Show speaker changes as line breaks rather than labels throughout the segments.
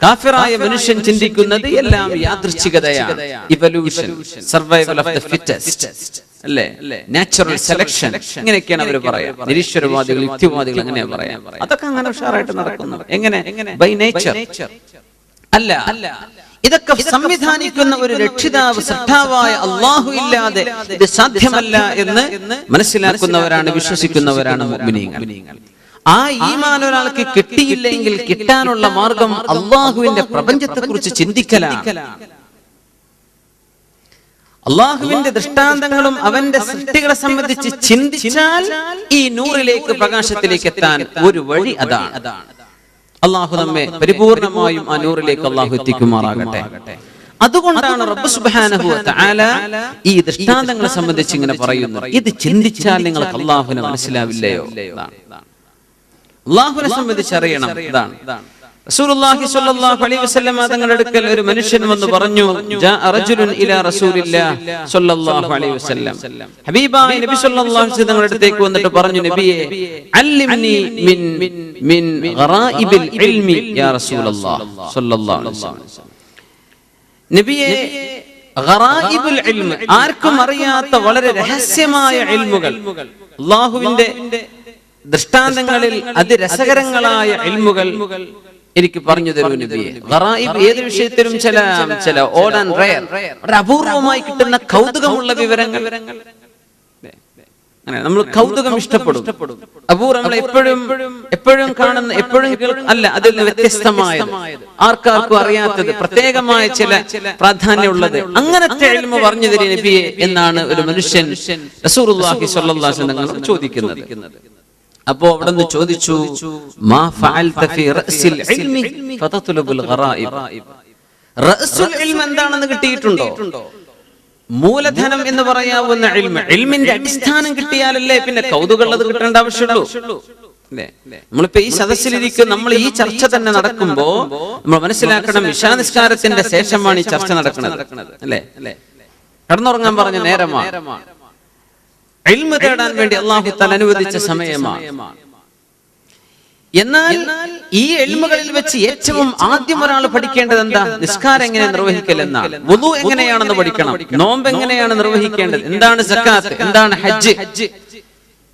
കാഫിറായ മനുഷ്യൻ ചിന്തിക്കുന്നത് എല്ലാം യാദൃച്ഛികതയാണ് evolution survival of the fittest അല്ലേ? നാച്ചുറൽ സെലക്ഷൻ ഇങ്ങനെയൊക്കെയാണ് അവർ പറയാം. നിരീശ്വരവാദികൾ യുക്തിവാദികൾ അങ്ങനെയാണ് പറയാം. അതൊക്കെ അങ്ങനെ ഉഷാറായിട്ട് നടക്കുന്നു. എങ്ങനെ? ബൈ നേച്ചർ അല്ല. അല്ല. ഇതൊക്കെ സംവിധാനിക്കുന്ന ഒരു രക്ഷിതാവ് ശ്രദ്ധാവായ അള്ളാഹു ഇല്ലാതെ ഇത് സാധ്യമല്ല എന്ന് മനസ്സിലാക്കുന്നവരാണ് വിശ്വസിക്കുന്നവരാണ് മുഅ്മിനീങ്ങൾ ആ ഈമാൻ ഒരാൾക്ക് കിട്ടിയില്ലെങ്കിൽ കിട്ടാനുള്ള മാർഗം അള്ളാഹുവിന്റെ പ്രപഞ്ചത്തെ കുറിച്ച് ചിന്തിക്കലാണ്. അള്ളാഹുവിന്റെ ദൃഷ്ടാന്തങ്ങളും അവന്റെ സൃഷ്ടികളെ സംബന്ധിച്ച് ചിന്തിച്ചാൽ ഈ നൂറിലേക്ക് പ്രകാശത്തിലേക്ക് എത്താൻ ഒരു വഴി അതാണ്. അള്ളാഹു നമ്മെ പരിപൂർണമായും ആ നൂറിലേക്ക് അള്ളാഹു എത്തിക്കുമാറാകട്ടെ. അതുകൊണ്ടാണ് റബ്ബ് സുബ്ഹാനഹു തആല ഈ ദൃഷ്ടാന്തങ്ങളെ സംബന്ധിച്ച് ഇങ്ങനെ പറയുന്നത്. ഇത് ചിന്തിച്ചാൽ നിങ്ങൾക്ക് അള്ളാഹുവിനെ മനസ്സിലാവില്ലയോ. അള്ളാഹുവിനെ സംബന്ധിച്ച് അറിയണം. ഇതാണ്. റസൂലുള്ളാഹി സ്വല്ലല്ലാഹു അലൈഹി തങ്ങളുടെ അടുക്കൽ ഒരു മനുഷ്യൻ വന്ന് പറഞ്ഞു ജാ റജുലുൻ ഇലാ റസൂലില്ലാഹ് സ്വല്ലല്ലാഹു അലൈഹി വസല്ലം. ഹബീബായ നബി സ്വല്ലല്ലാഹു അലൈഹി തങ്ങളുടെ അടുത്തേക്ക് വന്നിട്ട് പറഞ്ഞു നബിയെ അല്ലിംനി മിൻ മിൻ ഗറായിബിൽ ഇൽമി യാ റസൂലല്ലാഹ് സ്വല്ലല്ലാഹു അലൈഹി വസല്ലം. നബിയെ ഗറായിബുൽ ഇൽമ് ആർക്കും അറിയാത്ത വളരെ രഹസ്യമായ ഇൽമുകൾ. ദൃഷ്ടാന്തങ്ങളിൽ അതിരസകരങ്ങളായ ഇൽമുകൾ എനിക്ക് പറഞ്ഞു തരൂ നബിയെ. ഏത് വിഷയത്തിലും ചില ചില ഓഡ് ആൻഡ് റയർ അപൂർവമായി കിട്ടുന്ന കൗതുകമുള്ള വിവരങ്ങൾ. നമ്മൾ കൗതുകം ഇഷ്ടപ്പെടും. അപൂർവം നമ്മൾ എപ്പോഴും എപ്പോഴും കാണുന്ന എപ്പോഴും അല്ല അതിൽ നിന്ന് വ്യത്യസ്തമായത്. ആർക്കാർക്കും അറിയാത്തത് പ്രത്യേകമായ ചില പ്രാധാന്യമുള്ളത്. അങ്ങനത്തെ എൽമ പറഞ്ഞു തരി നബിയെ എന്നാണ് ഒരു മനുഷ്യൻ ചോദിക്കുന്നത്. അപ്പോ അവിടെ നിന്ന് ചോദിച്ചു മാ എന്താണെന്ന് കിട്ടിയിട്ടുണ്ടോ? മൂലധനം എന്ന് പറയാവുന്ന എൽമിന്റെ അടിസ്ഥാനം കിട്ടിയാലല്ലേ പിന്നെ കൗതുകമുള്ളത് കിട്ടേണ്ട ആവശ്യമുള്ളൂ? നമ്മളിപ്പോ ഈ സദസ്സിലിരിക്കും നമ്മൾ ഈ ചർച്ച തന്നെ നടക്കുമ്പോ നമ്മൾ മനസ്സിലാക്കണം വിഷാനിസ്കാരത്തിന്റെ ശേഷമാണ് ഈ ചർച്ച നടക്കുന്നത്. അല്ലേ? കടന്നുറങ്ങാൻ പറഞ്ഞ നേരമാണ് ഇൽമ തേടാൻ വേണ്ടി അള്ളാഹു തല അനുവദിച്ച സമയമാണ്. എന്നാൽ ഈ എൽമുകളിൽ വെച്ച് ഏറ്റവും ആദ്യം ഒരാൾ പഠിക്കേണ്ടത് എന്താ? നിസ്കാരം എങ്ങനെ നിർവഹിക്കൽ എന്നാണ്. വുളു എങ്ങനെയാണെന്ന് പഠിക്കണം. നോമ്പ് എങ്ങനെയാണ് നിർവഹിക്കേണ്ടത്? എന്താണ് സക്കാത്ത്? എന്താണ് ഹജ്ജ്?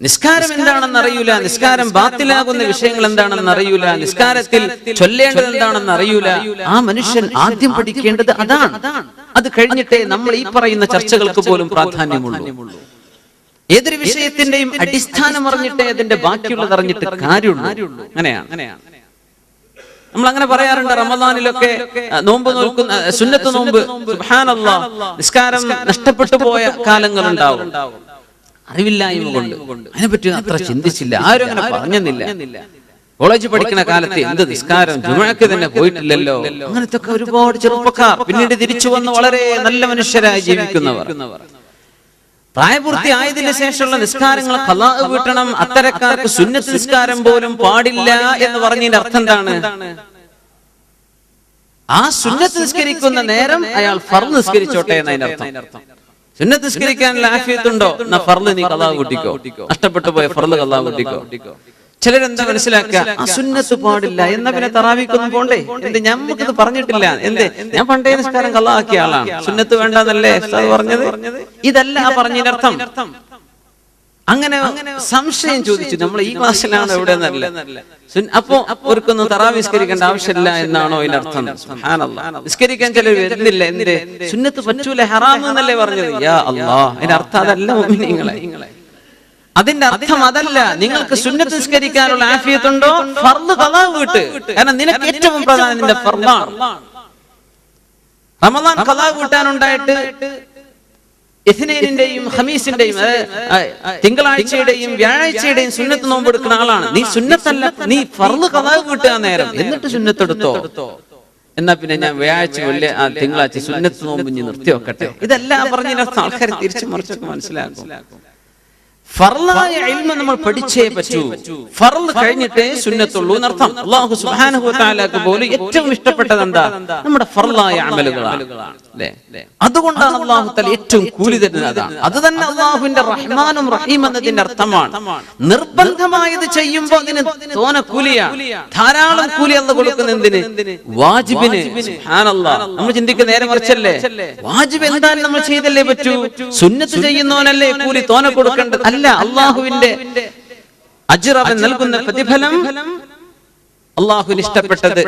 നിസ്കാരം എന്താണെന്ന് അറിയൂല. നിസ്കാരം ബാത്തിലാകുന്ന വിഷയങ്ങൾ എന്താണെന്ന് അറിയൂല. നിസ്കാരത്തിൽ ചൊല്ലേണ്ടത് എന്താണെന്ന് അറിയൂല. ആ മനുഷ്യൻ ആദ്യം പഠിക്കേണ്ടത് അതാണ്. അത് കഴിഞ്ഞിട്ടേ നമ്മൾ ഈ പറയുന്ന ചർച്ചകൾക്ക് പോലും പ്രാധാന്യമുള്ളൂ. ഏതൊരു വിഷയത്തിന്റെയും അടിസ്ഥാനം അറിഞ്ഞിട്ടേ അതിന്റെ ബാക്കിയുള്ളത് അറിഞ്ഞിട്ട് കാര്യമുള്ളൂ. അങ്ങനെയാണ്. നമ്മൾ അങ്ങനെ പറയാറുണ്ട് റമദാനിലൊക്കെ നോമ്പ് നോക്കുന്ന സുന്നത്ത് നോമ്പ് നിസ്കാരം നഷ്ടപ്പെട്ടു പോയ കാലങ്ങൾ ഉണ്ടാവും അറിവില്ലായ്മ കൊണ്ട് അതിനെപ്പറ്റി അത്ര ചിന്തിച്ചില്ല. ആരും അങ്ങനെ പറഞ്ഞില്ല. കോളേജ് പഠിക്കുന്ന കാലത്ത് എന്ത് നിസ്കാരം? ജുമഴക്ക് തന്നെ പോയിട്ടില്ലല്ലോ. അങ്ങനത്തെ ഒരുപാട് ചെറുപ്പക്കാർ പിന്നീട് തിരിച്ചു വന്ന് വളരെ നല്ല മനുഷ്യരായി ജീവിക്കുന്നവർ. പ്രായപൂർത്തി ആയതിനു ശേഷമുള്ള നിസ്കാരങ്ങൾ കലാഹ് വീട്ടണം. അത്തരക്കാർക്ക് സുന്നത്ത് നിസ്കാരം പോലും പാടില്ല എന്ന് പറഞ്ഞതിന്റെ അർത്ഥം എന്താണ്? ആ സുന്നത്ത് നിസ്കരിക്കുന്ന നേരം അയാൾ ഫർദ് നിസ്കരിച്ചോട്ടെ എന്നതിന്റെ അർത്ഥം. സുന്നത്ത് നിസ്കരിക്കാൻ ലാഫിയത്തുണ്ടോ എന്നാ ഫർദ് നീ കലാഹ് കൂട്ടിക്കോ. നഷ്ടപ്പെട്ടു പോയ ഫർദ് കലാ കൂട്ടിക്കോ. ചിലരെന്താ മനസ്സിലാക്കുക? അസുന്നത്ത് സുന്നത്ത് പാടില്ല. എന്നാ പിന്നെ തറാവിക്കൊന്നും പോണ്ടേ? എന്ത് ഞമ്മക്കത് പറഞ്ഞിട്ടില്ല. എന്ത്? ഞാൻ പണ്ടേ നിസ്കാരം കള്ളാക്കിയ ആളാണ്. സുന്നത്ത് വേണ്ടെന്നല്ലേ പറഞ്ഞത്? ഇതല്ല പറഞ്ഞതിനർത്ഥം അങ്ങനെ സംശയം ചോദിച്ചു. നമ്മൾ ഈ ക്ലാസ്സിലാണ് എവിടെ നിന്നല്ല അപ്പോ അവർക്കൊന്നും തറാവി നിസ്കരിക്കേണ്ട ആവശ്യമില്ല എന്നാണോ ഇതിനർത്ഥം. നിസ്കരിക്കാൻ ചിലർ വരുന്നില്ല? എന്ത്? സുന്നത്ത് പറ്റൂല. ഹറാം എന്നല്ലേ പറഞ്ഞത്? യാ അതിന്റെ അർത്ഥം അതല്ല മുഅ്മിനീങ്ങളെ. അതിന്റെ അർത്ഥം അതല്ല. നിങ്ങൾക്ക് സുന്നത്ത് നിസ്കരിക്കാനുള്ള ആഫിയത്തുണ്ടോ? ഫർദ് കളാ വിട്ട്. കാരണം നിനക്ക് ഏറ്റവും പ്രധാനം നിന്റെ ഫർദാണ്. റമദാൻ കലാവ് വീട്ടാനുണ്ടായിട്ട് ഇഥ്നൈനിന്റെയും ഹമീസിന്റെയും തിങ്കളാഴ്ചയുടെയും വ്യാഴാഴ്ചയുടെയും സുന്നത്ത് നോമ്പെടുക്കുന്ന ആളാണ്. നീ സുന്നത്തല്ല. നീ ഫർദ് കഥാവ് വീട്ടുക നേരം. എന്നിട്ട് സുന്നത്തെടുത്തോ എന്നാ പിന്നെ ഞാൻ വ്യാഴാഴ്ച വലിയ ആ തിങ്കളാഴ്ച സുന്നത്ത് നോമ്പ് നിർത്തി വെക്കട്ടെ ഇതെല്ലാം പറഞ്ഞതിനർത്ഥം ആൾക്കാർ തിരിച്ചു മറിച്ചൊക്കെ മനസ്സിലാക്കും. ഫർലായ ഇൽമ നമ്മൾ പഠിച്ചേ പറ്റൂ. ഫർൾ കഴിഞ്ഞിട്ടേ സുന്നത്തുള്ളൂ എന്നർത്ഥം. അള്ളാഹു സുബ്ഹാനഹു വതആലക്ക് പോലും ഏറ്റവും ഇഷ്ടപ്പെട്ടത് എന്താ? നമ്മുടെ ഫർലായ അമലുകളാണ്. അതുകൊണ്ടാണ് അള്ളാഹു തല ഏറ്റവും കൂലി തരുന്നത് അത്. തന്നെ അള്ളാഹുവിന്റെ റഹ്മാനും റഹീം എന്നതിന്റെ അർത്ഥമാണ്. നിർബന്ധമായത് ചെയ്യുമ്പോൾ അതിന് തോന കൂലിയാ. ധാരാളം കൂലി അല്ല കൊടുക്കുന്ന എന്തിന്? വാജിബിന്. നമ്മൾ ചിന്തിക്കുന്ന നേരെ മറിച്ചല്ലേ? വാജിബ് എന്തായാലും നമ്മൾ ചെയ്തല്ലേ പറ്റൂ? സുന്നത്ത് ചെയ്യുന്നവനല്ലേ കൂലി തോന കൊടുക്കേണ്ടത്? അല്ല അള്ളാഹുവിന്റെ അജിറവൻ അവൻ നൽകുന്ന പ്രതിഫലം അള്ളാഹുവിന് ഇഷ്ടപ്പെട്ടത്.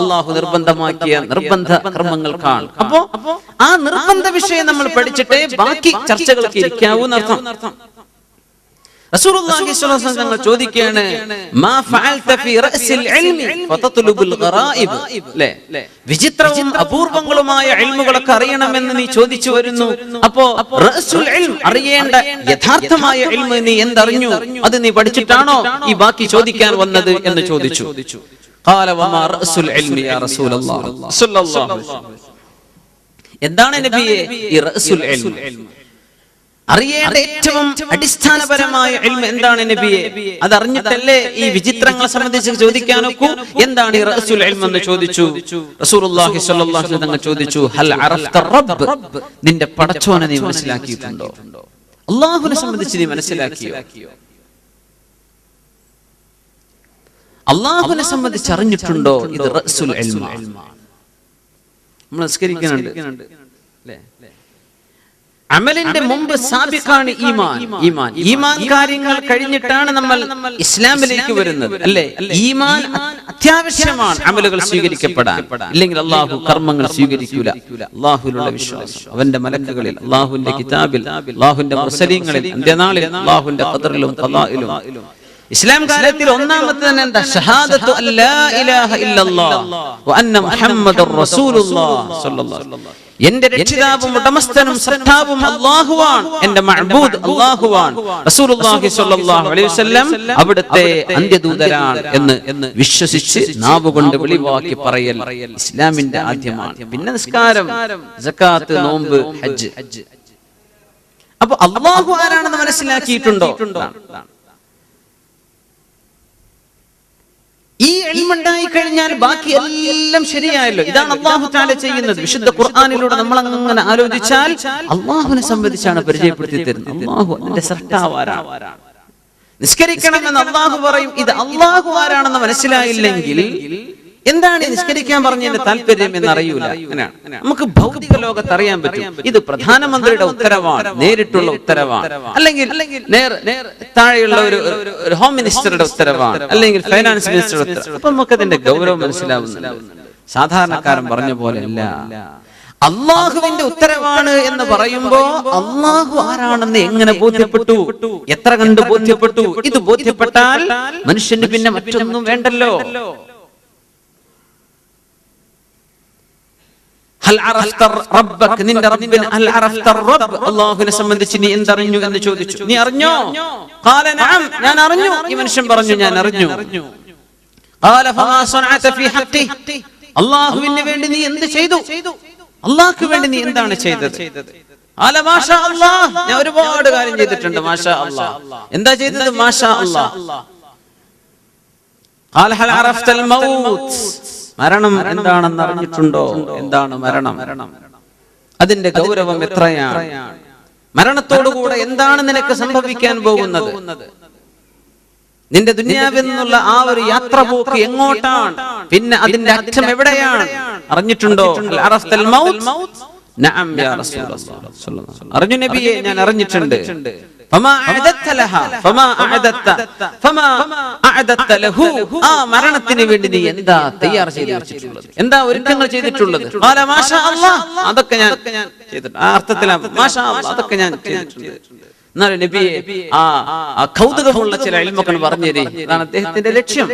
അള്ളാഹു നിർബന്ധമാക്കിയ നിർബന്ധ കർമ്മങ്ങൾക്കാണ്. അപ്പോ ആ നിർബന്ധ വിഷയം നമ്മൾ പഠിച്ചിട്ടേ ബാക്കി ചർച്ചകൾക്ക് ഇരിക്കാവൂ എന്നർത്ഥം. റസൂലുള്ളാഹി സ്വല്ലല്ലാഹു അലൈഹി വസല്ലം ചോദിക്കുകയാണ് മാ ഫഅൽത ഇൽമി ല്ലേ? വിചിത്രവും അപൂർവങ്ങളുമായ ഇൽമുകളൊക്കെ അറിയണമെന്ന് നീ ചോദിച്ചു വരുന്നു. അപ്പോ റഅസുൽ ഇൽം അറിയേണ്ട യഥാർത്ഥമായ നീ എന്തറിഞ്ഞു? അത് നീ പഠിച്ചിട്ടാണോ ഈ ബാക്കി ചോദിക്കാൻ വന്നത് എന്ന് ചോദിച്ചു. ഖാല വമാ റഅസുൽ ഇൽമി യാ സ്വല്ലല്ലാഹു അലൈഹി വസല്ലം എന്താണ് ഈ റഅസുൽ ഇൽം അറിയേണ്ട ഏറ്റവും അടിസ്ഥാനപരമായ ഇൽമ എന്താണ് നബിയെ? അത് അറിഞ്ഞിട്ടല്ലേ ഈ വിചിത്രങ്ങളെ സംബന്ധിച്ച് ചോദിക്കാനൊക്കൂ? എന്താണ് ഈ റസൂൽ എന്ന് ചോദിച്ചു? റസൂലുള്ളാഹി സ്വല്ലല്ലാഹു അലൈഹി വസല്ലം ചോദിച്ചു ഹൽ അറഫ്ത റബ്ബ്? നിന്റെ പടച്ചോനെ നീ മനസ്സിലാക്കിയിട്ടുണ്ടോ? അള്ളാഹുവിനെ സംബന്ധിച്ച് നീ മനസ്സിലാക്കിയോ? അള്ളാഹുവിനെ സംബന്ധിച്ച് അറിഞ്ഞിട്ടുണ്ടോ? ഇത് റസൂൽ ഇൽമ നമ്മൾ നിസ്കരിക്കുന്നുണ്ട്. അല്ലേ? അമലിന്റെ മുമ്പ് സാബിഖാണ് ഈമാൻ. ഈമാൻ. ഈമാൻ. കാര്യങ്ങൾ കഴിഞ്ഞിട്ടാണ് നമ്മൾ ഇസ്ലാമിലേക്ക് വരുന്നത്. അല്ലേ? ഈമാൻ അത്യാവശ്യമാണ്. അമലുകൾ സ്വീകരിക്കപ്പെടാൻ. ഇല്ലെങ്കിൽ അള്ളാഹു കർമ്മങ്ങൾ സ്വീകരിക്കൂല. അള്ളാഹുലുള്ള വിശ്വാസം. അവന്റെ മലക്കുകളിൽ അള്ളാഹുന്റെ കിതാബിൽ അള്ളാഹുന്റെ മുസലീങ്ങളിൽ അന്ത്യനാളിൽ അള്ളാഹുന്റെ ഖദറിലും ഖലായിലും ഇസ്ലാം കാലത്തിൽ ഒന്നാമത്തെ തന്നെ എന്താ? ഷഹാദത്തു അല്ലാ ഇലാഹ ഇല്ലല്ലാഹ് വ അന്ന മുഹമ്മദുർ റസൂലുള്ളാഹ് സ്വല്ലല്ലാഹു അലൈഹി വസല്ലം. എന്റെ രക്ഷിതാവും ഉടമസ്ഥനും സത്താവും അള്ളാഹുവാൻ. എന്റെ മഅബൂദ് അള്ളാഹുവാൻ. റസൂലുള്ളാഹി സ്വല്ലല്ലാഹു അലൈഹി വസല്ലം അവിടുത്തെ അന്ത്യദൂതരാണ് എന്ന് എന്ന് വിശ്വസിച്ച് നാവ് കൊണ്ട് വെളിവാക്കി പറയൽ ഇസ്ലാമിന്റെ ആദ്യമാണ്. പിന്നെ നിസ്കാരം സക്കാത്ത് നോമ്പ് ഹജ്ജ്. അപ്പൊ അള്ളാഹു ആരാണെന്ന് മനസ്സിലാക്കിയിട്ടുണ്ടോ? ഈ എൽമുണ്ടായി കഴിഞ്ഞാൽ ബാക്കി എല്ലാം ശരിയായല്ലോ. ഇതാണ് അള്ളാഹു താല ചെയ്യുന്നത്. വിശുദ്ധ ഖുർആാനിലൂടെ നമ്മൾ അങ്ങനെ ആലോചിച്ചാൽ അള്ളാഹുവിനെ സംബന്ധിച്ചാണ് പരിചയപ്പെടുത്തി തരുന്നത്. അള്ളാഹു അതിന്റെ സൃഷ്ടാവാരാണ് നിസ്കരിക്കണമെന്ന് അള്ളാഹു പറയും. ഇത് അള്ളാഹു ആരാണെന്ന് മനസ്സിലായില്ലെങ്കിൽ എന്താണ് നിഷ്കരിക്കാൻ പറഞ്ഞതിന്റെ താല്പര്യം എന്ന് അറിയൂല. നമുക്ക് ഭൗതിക ലോകത്ത് അറിയാൻ പറ്റും. ഇത് പ്രധാനമന്ത്രിയുടെ ഉത്തരവാണ്. നേരിട്ടുള്ള ഉത്തരവാണ്. അല്ലെങ്കിൽ താഴെയുള്ള ഒരു ഹോം മിനിസ്റ്ററുടെ ഉത്തരവാണ്. അല്ലെങ്കിൽ ഫൈനാൻസ് മിനിസ്റ്ററുടെ ഉത്തരവ് അപ്പൊ നമുക്ക് അതിന്റെ ഗൗരവം മനസ്സിലാവുന്നില്ല സാധാരണക്കാരൻ പറഞ്ഞ പോലെ അല്ല. അള്ളാഹുവിന്റെ ഉത്തരവാണ് എന്ന് പറയുമ്പോ അള്ളാഹു ആരാണെന്ന് എങ്ങനെ ബോധ്യപ്പെട്ടു? എത്ര കണ്ട് ബോധ്യപ്പെട്ടു? ഇത് ബോധ്യപ്പെട്ടാൽ മനുഷ്യന് പിന്നെ മറ്റൊന്നും വേണ്ടല്ലോ ഹൽ അറഫ്ത റബ്ബക് നിന്റെ റബ്ബിനെ അല്ലാഹുവിനെ സംബന്ധിച്ച് നീ എന്തറിഞ്ഞു എന്ന് ചോദിച്ചു. നീ അറിഞ്ഞോ? ഞാൻ അറിഞ്ഞു. ഈ മനുഷ്യൻ പറഞ്ഞു ഞാൻ അറിഞ്ഞു. അല്ലാഹുവിന് വേണ്ടി നീ എന്ത് ചെയ്തു? അല്ലാഹുവിന് വേണ്ടി നീ എന്താണ് ചെയ്തത്? ഞാൻ ഒരുപാട് കാര്യം ചെയ്തിട്ടുണ്ട് മാഷാ അല്ലാഹ്. എന്താ ചെയ്തത് മാഷാ അല്ലാഹ്? മരണം എന്താണെന്ന് അറിഞ്ഞിട്ടുണ്ടോ? എന്താണ് മരണം? അതിന്റെ ഗൗരവം എത്രയാണ്? മരണത്തോടുകൂടെ എന്താണ് നിനക്ക് സംഭവിക്കാൻ പോകുന്നത്? നിന്റെ ദുന്യാവെന്നുള്ള ആ ഒരു യാത്ര പോക്ക് എങ്ങോട്ടാണ്? പിന്നെ അതിന്റെ അച്ഛം എവിടെയാണ്? അറിഞ്ഞിട്ടുണ്ടോ? അറിഞ്ഞു നബിയെ ഞാൻ അറിഞ്ഞിട്ടുണ്ട്. ആ മരണത്തിന് വേണ്ടി നീ എന്താ തയ്യാർ ചെയ്ത് വെച്ചിട്ടുള്ളത്? എന്താ ഒരുക്കങ്ങൾ ചെയ്തിട്ടുള്ളത്? അതൊക്കെ ഞാൻ ചെയ്തിട്ടുണ്ട്. ആ അർത്ഥത്തിലാണ് അതൊക്കെ ഞാൻ ചെയ്തിട്ടുണ്ട്. എന്നാലും നബിയെ ആ കൗതുകമുള്ള ചില അൽമക്കൾ പറഞ്ഞു തരി അതാണ് അദ്ദേഹത്തിന്റെ ലക്ഷ്യം.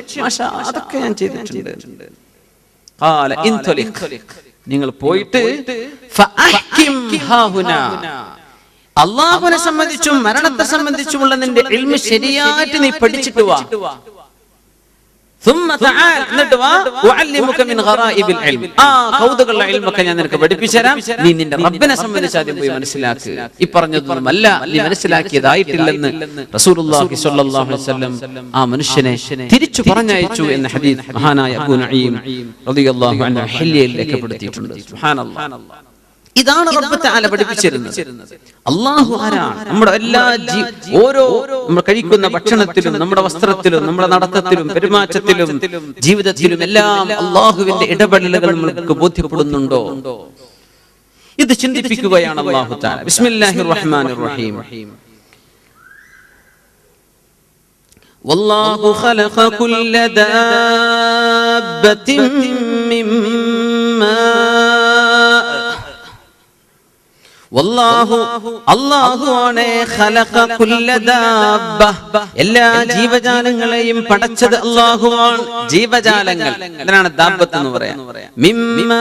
അതൊക്കെ ഞാൻ ചെയ്തിട്ടുണ്ട്. നിങ്ങൾ പോയിട്ട് അള്ളാഹുനെ സംബന്ധിച്ചും മരണത്തെ സംബന്ധിച്ചുമുള്ള നിന്റെ എൽമ ശരിയായിട്ട് നീ പഠിച്ചിട്ട് വാ. ഞാൻ നിനക്ക് നീ നിന്റെ റബ്ബിനെ പോയി മനസ്സിലാക്ക്. മനസ്സിലാക്കിയതായിട്ടില്ലെന്ന് റസൂലുള്ളാഹി സ്വല്ലല്ലാഹു അലൈഹി വസല്ലം ആ മനുഷ്യനെ തിരിച്ചു പറഞ്ഞയച്ചു എന്ന ഹദീസ് മഹാനായ അബൂ നഈം റളിയല്ലാഹു അൻഹു രേഖപ്പെടുത്തിയിട്ടുണ്ട് സുബ്ഹാനല്ലാഹ്. ഇതാണ് റബ്ബ് തആല പഠിപ്പിച്ചിരുന്നത് അള്ളാഹു ആരാണ് നമ്മുടെ എല്ലാ ജീ ഓരോ നമ്മൾ കഴിക്കുന്ന ഭക്ഷണത്തിലും നമ്മുടെ വസ്ത്രത്തിലും നമ്മുടെ നടത്തത്തിലും പെരുമാറ്റത്തിലും ജീവിതത്തിലും എല്ലാം അള്ളാഹുവിന്റെ ഇടപെടലുകൾ നമുക്ക് ബോധ്യപ്പെടുന്നുണ്ടോ ഇത് ചിന്തിപ്പിക്കുകയാണ് അള്ളാഹു തആല ബിസ്മില്ലാഹിർ റഹ്മാനിർ റഹീം والله خلق كل دابة من ماء വല്ലാഹു എല്ലാ ജീവജാലങ്ങളെയും പടച്ചത് അല്ലാഹുവാണ്. ജീവജാലങ്ങൾ. അതിനാണ് ദാബത്ത് എന്ന് പറയാം. മിമ്മാ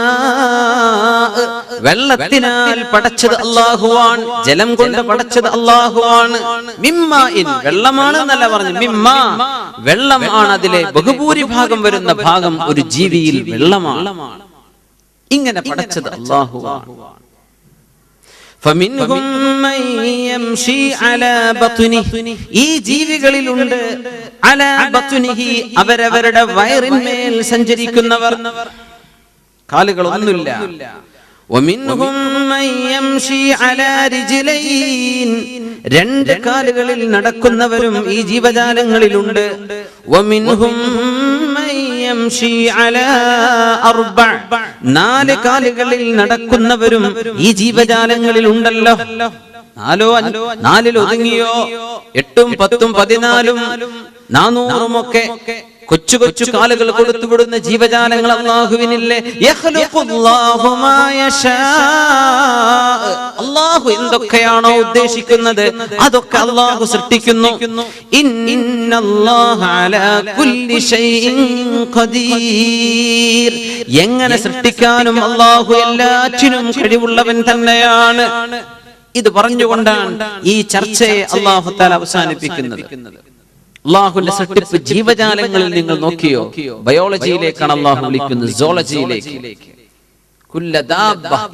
വെള്ളത്തിനാൽ പടച്ചത് അല്ലാഹുവാണ്. ജലം കൊണ്ട് പടച്ചത് അല്ലാഹുവാണ്. ആണ് വെള്ളമാണ് എന്നല്ല പറഞ്ഞു മിമ്മാ വെള്ളം ആണ് അതിലെ ബഹുഭൂരിഭാഗം വരുന്ന ഭാഗം ഒരു ജീവിയിൽ വെള്ളമാണ്. ഇങ്ങനെ പടച്ചത് അല്ലാഹുവാണ്. فمنهم من يمشي على بطنه ഈ ജീവികളിലുണ്ട് على بطنه അവരവരുടെ വയറിന്മേൽ സഞ്ചരിക്കുന്നവർ കാലുകളൊന്നുമില്ല ومنهم من يمشي على رجلين രണ്ട് കാലുകളിൽ നടക്കുന്നവരും ഈ ജീവജാലങ്ങളിലുണ്ട് ومنهم നാല് കാലുകളിൽ നടക്കുന്നവരും ഈ ജീവജാലങ്ങളിൽ ഉണ്ടല്ലോ. നാലോ അഞ്ചോ നാലിൽ ഒതുങ്ങിയോ എട്ടും പത്തും പതിനാലും നാനൂറും ഒക്കെ കൊച്ചു കൊച്ചു കാലുകൾ കൊടുത്തുവിടുന്ന ജീവജാലങ്ങൾ അള്ളാഹുവിനില്ലേ. അള്ളാഹു എന്തൊക്കെയാണോ ഉദ്ദേശിക്കുന്നത്? അതൊക്കെ അള്ളാഹു സൃഷ്ടിക്കുന്നു. എങ്ങനെ സൃഷ്ടിക്കാനും അള്ളാഹു എല്ലാറ്റിനും കഴിവുള്ളവൻ തന്നെയാണ്. ഇത് പറഞ്ഞുകൊണ്ടാണ് ഈ ചർച്ചയെ അള്ളാഹു താല അവസാനിപ്പിക്കുന്നത്. അള്ളാഹുവിന്റെ സൃഷ്ടിപ്പ് ജീവജാലങ്ങളിൽ നിങ്ങൾ നോക്കിയോ? ബയോളജിയിലേക്കാണ് അള്ളാഹു വിളിക്കുന്നത് സോളജിയിലേക്ക്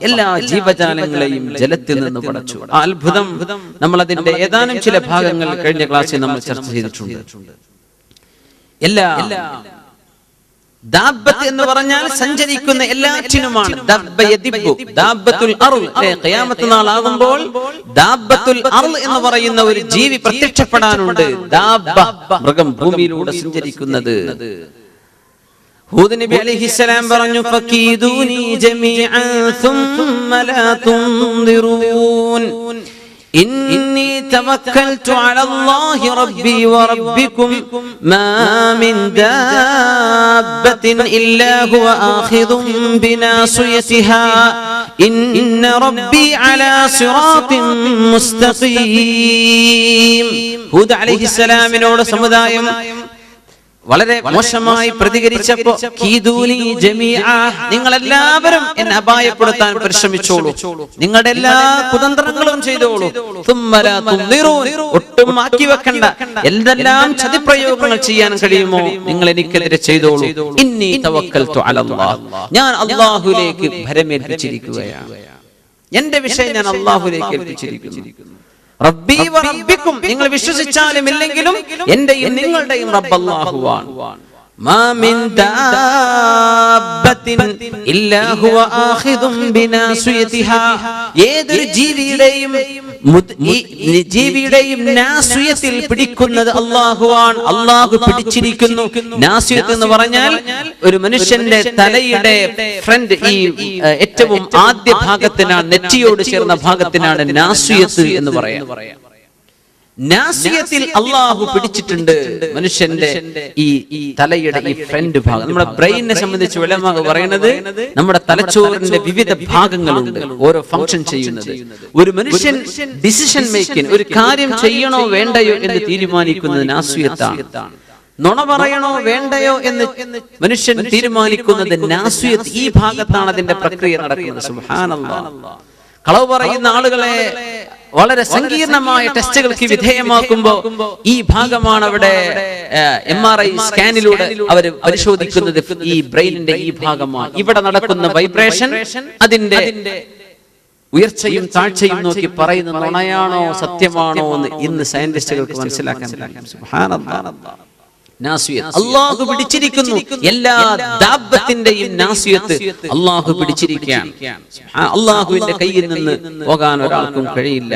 എല്ലാ ജീവജാലങ്ങളെയും ജലത്തിൽ നിന്ന് പടച്ചു. ആ അത്ഭുതം. നമ്മൾ അതിന്റെ ഏതാനും ചില ഭാഗങ്ങൾ കഴിഞ്ഞ ക്ലാസ്സിൽ നമ്മൾ ചർച്ച ചെയ്തിട്ടുണ്ട്. എല്ലാ ദാബത്ത് എന്ന് പറഞ്ഞാൽ സഞ്ചരിക്കുന്ന എല്ലാറ്റിനുമാണ്. നാളാകുമ്പോൾ ദാബത്തുൽ അർ എന്ന് പറയുന്ന ഒരു ജീവി പ്രത്യക്ഷപ്പെടാനുണ്ട്. മൃഗം ഭൂമിയിലൂടെ സഞ്ചരിക്കുന്നത്. ഹൂദ് നബി അലൈഹിസ്സലാം പറഞ്ഞു ഫക്കീദൂനി ജമീഅൻ സുമ്മ ലാ തുൻദിറൂൻ إني توكلت على الله ربي وربكم ما من دابة إلا هو آخذ بناصيتها إن ربي على صراط مستقيم هود عليه السلام نور സമുദായം വളരെ മോശമായി പ്രതികരിച്ചപ്പോ നിങ്ങൾ എല്ലാവരും എന്നെ അപായപ്പെടുത്താൻ പരിശ്രമിച്ചോളൂ. നിങ്ങളുടെ എല്ലാ കുതന്ത്രങ്ങളും ചെയ്തോളൂ. ഒട്ടും മാറ്റി വെക്കണ്ട. എന്തെല്ലാം ചതിപ്രയോഗങ്ങൾ ചെയ്യാൻ കഴിയുമോ നിങ്ങൾ എനിക്കെതിരെ ചെയ്തോളൂ. ഇന്നി ഞാൻ അള്ളാഹുലേക്ക് ഭരമേൽപ്പിച്ചിരിക്കുകയാണ്. എന്റെ വിഷയം ഞാൻ അള്ളാഹുലേക്ക് ഏൽപ്പിച്ചിരിക്കുന്നു. റബ്ബിക്കും നിങ്ങൾ വിശ്വസിച്ചാലും ഇല്ലെങ്കിലും എന്റെയും നിങ്ങളുടെയും റബ്ബ് ഏതൊരു ജീവിയുടെയും ജീവിയുടെയും നാസിയത്തിൽ പിടിക്കുന്നത് അള്ളാഹുവാണ്. അള്ളാഹു പിടിച്ചിരിക്കുന്നു. നാസ്യത്ത് എന്ന് പറഞ്ഞാൽ ഒരു മനുഷ്യന്റെ തലയുടെ ഫ്രണ്ട് ഈ ഏറ്റവും ആദ്യ ഭാഗത്തിനാണ് നെറ്റിയോട് ചേർന്ന ഭാഗത്തിനാണ് നാസ്യത്ത് എന്ന് പറയാം. നാസിയത്തിൽ അള്ളാഹു പിടിച്ചിട്ടുണ്ട് മനുഷ്യന്റെ ഈ തലയുടെ ഈ ഫ്രണ്ട് ഭാഗം. നമ്മുടെ ബ്രെയിനെ സംബന്ധിച്ച് വിളമാകെ പറയുന്നത് നമ്മുടെ തലച്ചോറിന്റെ വിവിധ ഭാഗങ്ങളുണ്ട്. ഓരോ ഫംഗ്ഷൻ ചെയ്യുന്നത്. ഒരു മനുഷ്യൻ ഡിസിഷൻ മേക്കിംഗ് ഒരു കാര്യം ചെയ്യണോ വേണ്ടയോ എന്ന് തീരുമാനിക്കുന്നത് നാസിയത്താണ്. നുണ പറയണോ വേണ്ടയോ എന്ന് മനുഷ്യൻ തീരുമാനിക്കുന്നത് നാസിയത്ത് ഈ ഭാഗത്താണ് അതിന്റെ പ്രക്രിയ നടക്കുന്നത്. സുബ്ഹാനല്ലാഹ് കളവ് പറയുന്ന ആളുകളെ വളരെ സങ്കീർണമായ ടെസ്റ്റുകൾക്ക് വിധേയമാക്കുമ്പോ ഈ ഭാഗമാണ് അവിടെ എം ആർ ഐ സ്കാനിലൂടെ അവർ പരിശോധിക്കുന്നത് ഈ ബ്രെയിനിന്റെ ഈ ഭാഗമാണ്. ഇവിടെ നടക്കുന്ന വൈബ്രേഷൻ അതിന്റെ ഉയർച്ചയും താഴ്ചയും നോക്കി പറയുന്ന നുണയാണോ സത്യമാണോ എന്ന് ഇന്ന് സയന്റിസ്റ്റുകൾക്ക് മനസ്സിലാക്കാൻ. അള്ളാഹു പിടിച്ചിരിക്കുന്നു. എല്ലാ ദാബത്തിന്റെയും നാസിയത്ത് അള്ളാഹു പിടിച്ചിരിക്കുകയാണ്. അള്ളാഹുവിന്റെ കയ്യിൽ നിന്ന് പോകാൻ ഒരാൾക്കും കഴിയില്ല.